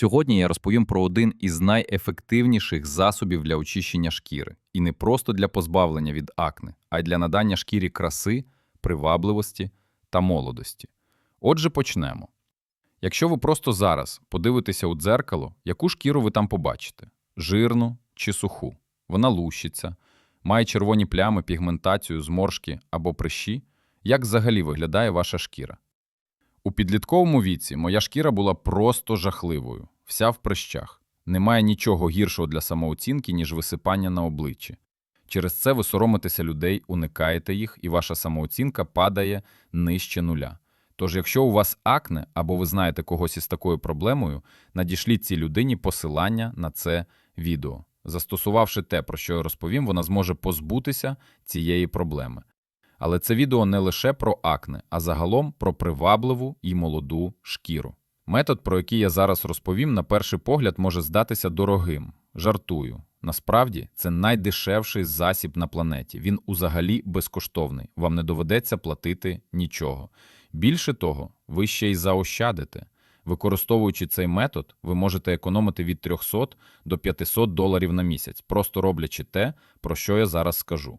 Сьогодні я розповім про один із найефективніших засобів для очищення шкіри, і не просто для позбавлення від акне, а й для надання шкірі краси, привабливості та молодості. Отже, почнемо. Якщо ви просто зараз подивитеся у дзеркало, яку шкіру ви там побачите: жирну чи суху, вона лущиться, має червоні плями, пігментацію, зморшки або прищі, як взагалі виглядає ваша шкіра? У підлітковому віці моя шкіра була просто жахливою, вся в прищах. Немає нічого гіршого для самооцінки, ніж висипання на обличчі. Через це ви соромитеся людей, уникаєте їх, і ваша самооцінка падає нижче нуля. Тож, якщо у вас акне або ви знаєте когось із такою проблемою, надішліть цій людині посилання на це відео. Застосувавши те, про що я розповім, вона зможе позбутися цієї проблеми. Але це відео не лише про акне, а загалом про привабливу і молоду шкіру. Метод, про який я зараз розповім, на перший погляд може здатися дорогим. Жартую. Насправді, це найдешевший засіб на планеті. Він узагалі безкоштовний. Вам не доведеться платити нічого. Більше того, ви ще й заощадите. Використовуючи цей метод, ви можете економити від 300 до 500 доларів на місяць, просто роблячи те, про що я зараз скажу.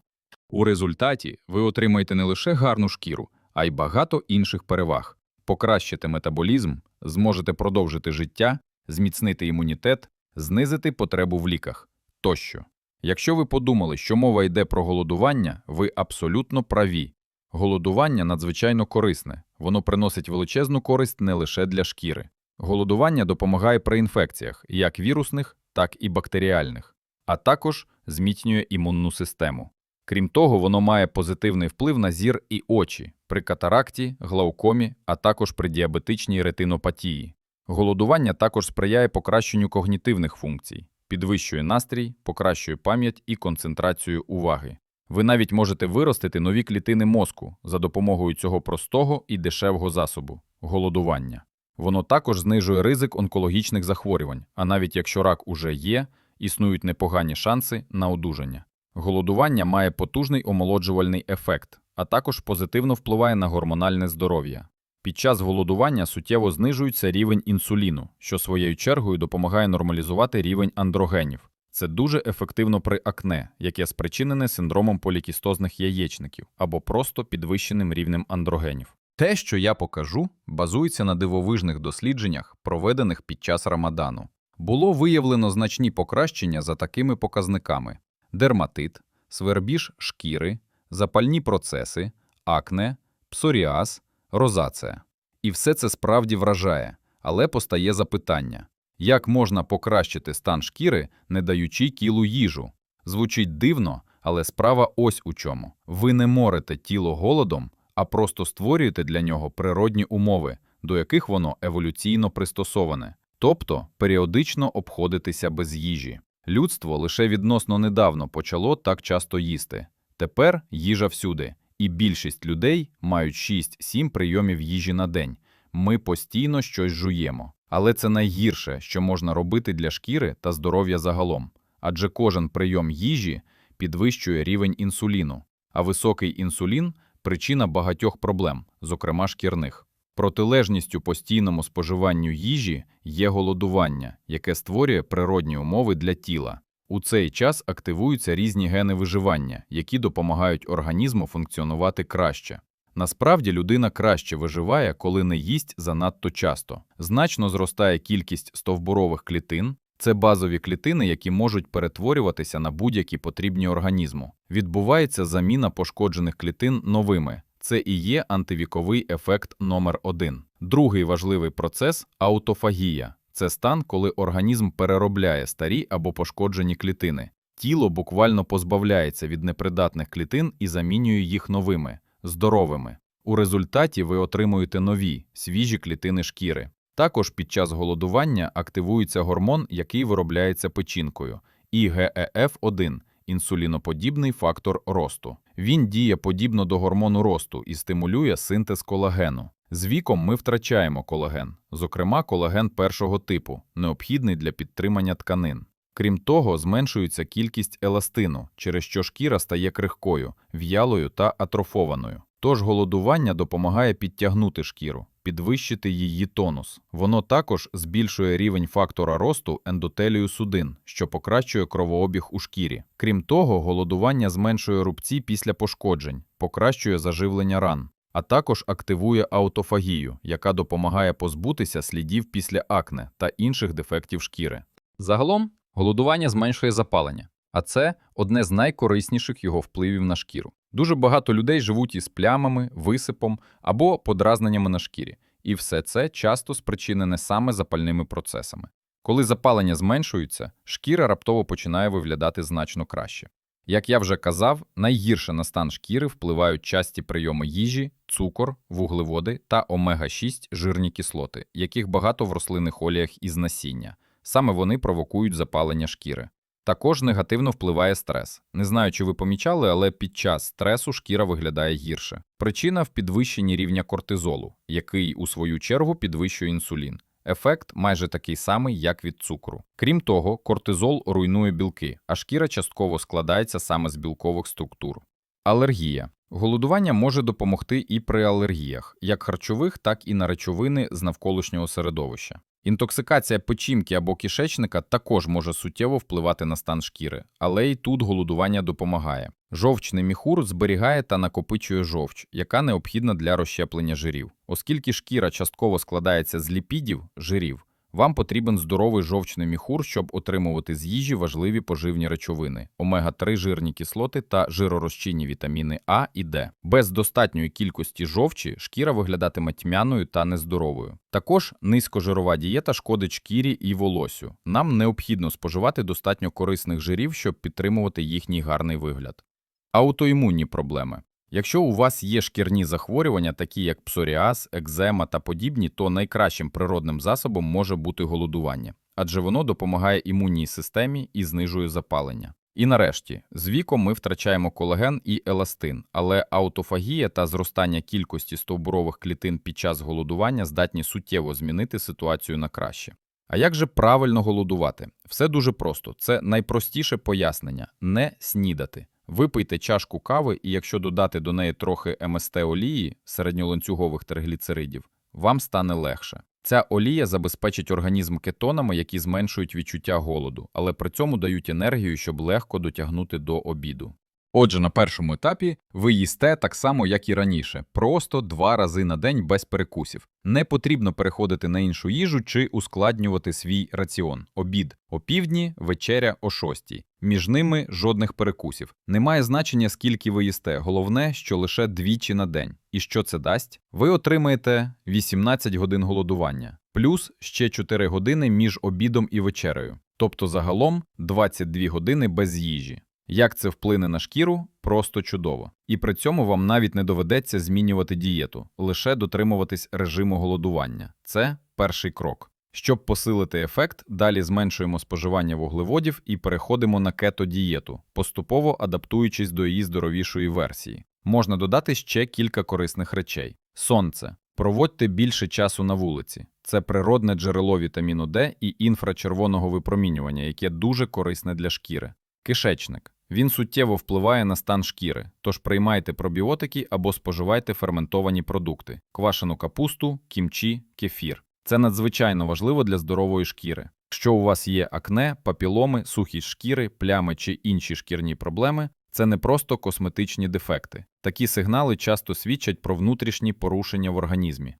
У результаті ви отримаєте не лише гарну шкіру, а й багато інших переваг. Покращите метаболізм, зможете продовжити життя, зміцнити імунітет, знизити потребу в ліках тощо. Якщо ви подумали, що мова йде про голодування, ви абсолютно праві. Голодування надзвичайно корисне, воно приносить величезну користь не лише для шкіри. Голодування допомагає при інфекціях, як вірусних, так і бактеріальних, а також зміцнює імунну систему. Крім того, воно має позитивний вплив на зір і очі при катаракті, глаукомі, а також при діабетичній ретинопатії. Голодування також сприяє покращенню когнітивних функцій, підвищує настрій, покращує пам'ять і концентрацію уваги. Ви навіть можете виростити нові клітини мозку за допомогою цього простого і дешевого засобу голодування. Воно також знижує ризик онкологічних захворювань, а навіть якщо рак уже є, існують непогані шанси на одужання. Голодування має потужний омолоджувальний ефект, а також позитивно впливає на гормональне здоров'я. Під час голодування суттєво знижується рівень інсуліну, що своєю чергою допомагає нормалізувати рівень андрогенів. Це дуже ефективно при акне, яке спричинене синдромом полікістозних яєчників або просто підвищеним рівнем андрогенів. Те, що я покажу, базується на дивовижних дослідженнях, проведених під час Рамадану. Було виявлено значні покращення за такими показниками: дерматит, свербіж шкіри, запальні процеси, акне, псоріаз, розація. І все це справді вражає, але постає запитання: як можна покращити стан шкіри, не даючи тілу їжу? Звучить дивно, але справа ось у чому. Ви не морите тіло голодом, а просто створюєте для нього природні умови, до яких воно еволюційно пристосоване, тобто періодично обходитися без їжі. Людство лише відносно недавно почало так часто їсти. Тепер їжа всюди, і більшість людей мають 6-7 прийомів їжі на день. Ми постійно щось жуємо. Але це найгірше, що можна робити для шкіри та здоров'я загалом, адже кожен прийом їжі підвищує рівень інсуліну, а високий інсулін причина багатьох проблем, зокрема шкірних. Протилежністю постійному споживанню їжі є голодування, яке створює природні умови для тіла. У цей час активуються різні гени виживання, які допомагають організму функціонувати краще. Насправді людина краще виживає, коли не їсть занадто часто. Значно зростає кількість стовбурових клітин. Це базові клітини, які можуть перетворюватися на будь-які потрібні організму. Відбувається заміна пошкоджених клітин новими. Це і є антивіковий ефект номер 1 Другий важливий процес аутофагія. Це стан, коли організм переробляє старі або пошкоджені клітини. Тіло буквально позбавляється від непридатних клітин і замінює їх новими здоровими. У результаті ви отримуєте нові, свіжі клітини шкіри. Також під час голодування активується гормон, який виробляється печінкою, ІГЕФ-1 інсуліноподібний фактор росту. Він діє подібно до гормону росту і стимулює синтез колагену. З віком ми втрачаємо колаген, зокрема колаген першого типу, необхідний для підтримання тканин. Крім того, зменшується кількість еластину, через що шкіра стає крихкою, в'ялою та атрофованою. Тож голодування допомагає підтягнути шкіру, підвищити її тонус. Воно також збільшує рівень фактора росту ендотелію судин, що покращує кровообіг у шкірі. Крім того, голодування зменшує рубці після пошкоджень, покращує заживлення ран, а також активує аутофагію, яка допомагає позбутися слідів після акне та інших дефектів шкіри. Загалом, голодування зменшує запалення, а це одне з найкорисніших його впливів на шкіру. Дуже багато людей живуть із плямами, висипом або подразненнями на шкірі, і все це часто спричинене саме запальними процесами. Коли запалення зменшується, шкіра раптово починає виглядати значно краще. Як я вже казав, найгірше на стан шкіри впливають часті прийоми їжі, цукор, вуглеводи та омега-6 жирні кислоти, яких багато в рослинних оліях із насіння. Саме вони провокують запалення шкіри. Також негативно впливає стрес. Не знаю, чи ви помічали, але під час стресу шкіра виглядає гірше. Причина в підвищенні рівня кортизолу, який, у свою чергу, підвищує інсулін. Ефект майже такий самий, як від цукру. Крім того, кортизол руйнує білки, а шкіра частково складається саме з білкових структур. Алергія. Голодування може допомогти і при алергіях, як харчових, так і на речовини з навколишнього середовища. Інтоксикація печінки або кишечника також може суттєво впливати на стан шкіри, але й тут голодування допомагає. Жовчний міхур зберігає та накопичує жовч, яка необхідна для розщеплення жирів. Оскільки шкіра частково складається з ліпідів, жирів, вам потрібен здоровий жовчний міхур, щоб отримувати з їжі важливі поживні речовини омега-3 жирні кислоти та жиророзчинні вітаміни А і Д. Без достатньої кількості жовчі шкіра виглядатиме тьмяною та нездоровою. Також низькожирова дієта шкодить шкірі і волосю. Нам необхідно споживати достатньо корисних жирів, щоб підтримувати їхній гарний вигляд. Аутоімунні проблеми. Якщо у вас є шкірні захворювання, такі як псоріаз, екзема та подібні, то найкращим природним засобом може бути голодування, адже воно допомагає імунній системі і знижує запалення. І нарешті, з віком ми втрачаємо колаген і еластин, але аутофагія та зростання кількості стовбурових клітин під час голодування здатні суттєво змінити ситуацію на краще. А як же правильно голодувати? Все дуже просто. Це найпростіше пояснення не снідати. Випийте чашку кави, і якщо додати до неї трохи МСТ олії середньоланцюгових тригліцеридів, вам стане легше. Ця олія забезпечить організм кетонами, які зменшують відчуття голоду, але при цьому дають енергію, щоб легко дотягнути до обіду. Отже, на першому етапі ви їсте так само, як і раніше, просто два рази на день без перекусів. Не потрібно переходити на іншу їжу чи ускладнювати свій раціон. Обід о півдні, вечеря о шостій. Між ними жодних перекусів. Немає значення, скільки ви їсте. Головне, що лише двічі на день. І що це дасть? Ви отримаєте 18 годин голодування, плюс ще 4 години між обідом і вечерею. Тобто загалом 22 години без їжі. Як це вплине на шкіру? Просто чудово. І при цьому вам навіть не доведеться змінювати дієту, лише дотримуватись режиму голодування. Це перший крок. Щоб посилити ефект, далі зменшуємо споживання вуглеводів і переходимо на кето-дієту, поступово адаптуючись до її здоровішої версії. Можна додати ще кілька корисних речей: сонце. Проводьте більше часу на вулиці. Це природне джерело вітаміну Д і інфрачервоного випромінювання, яке дуже корисне для шкіри. Кишечник. Він суттєво впливає на стан шкіри, тож приймайте пробіотики або споживайте ферментовані продукти: квашену капусту, кімчі, кефір. Це надзвичайно важливо для здорової шкіри. Якщо у вас є акне, папіломи, сухість шкіри, плями чи інші шкірні проблеми, це не просто косметичні дефекти. Такі сигнали часто свідчать про внутрішні порушення в організмі.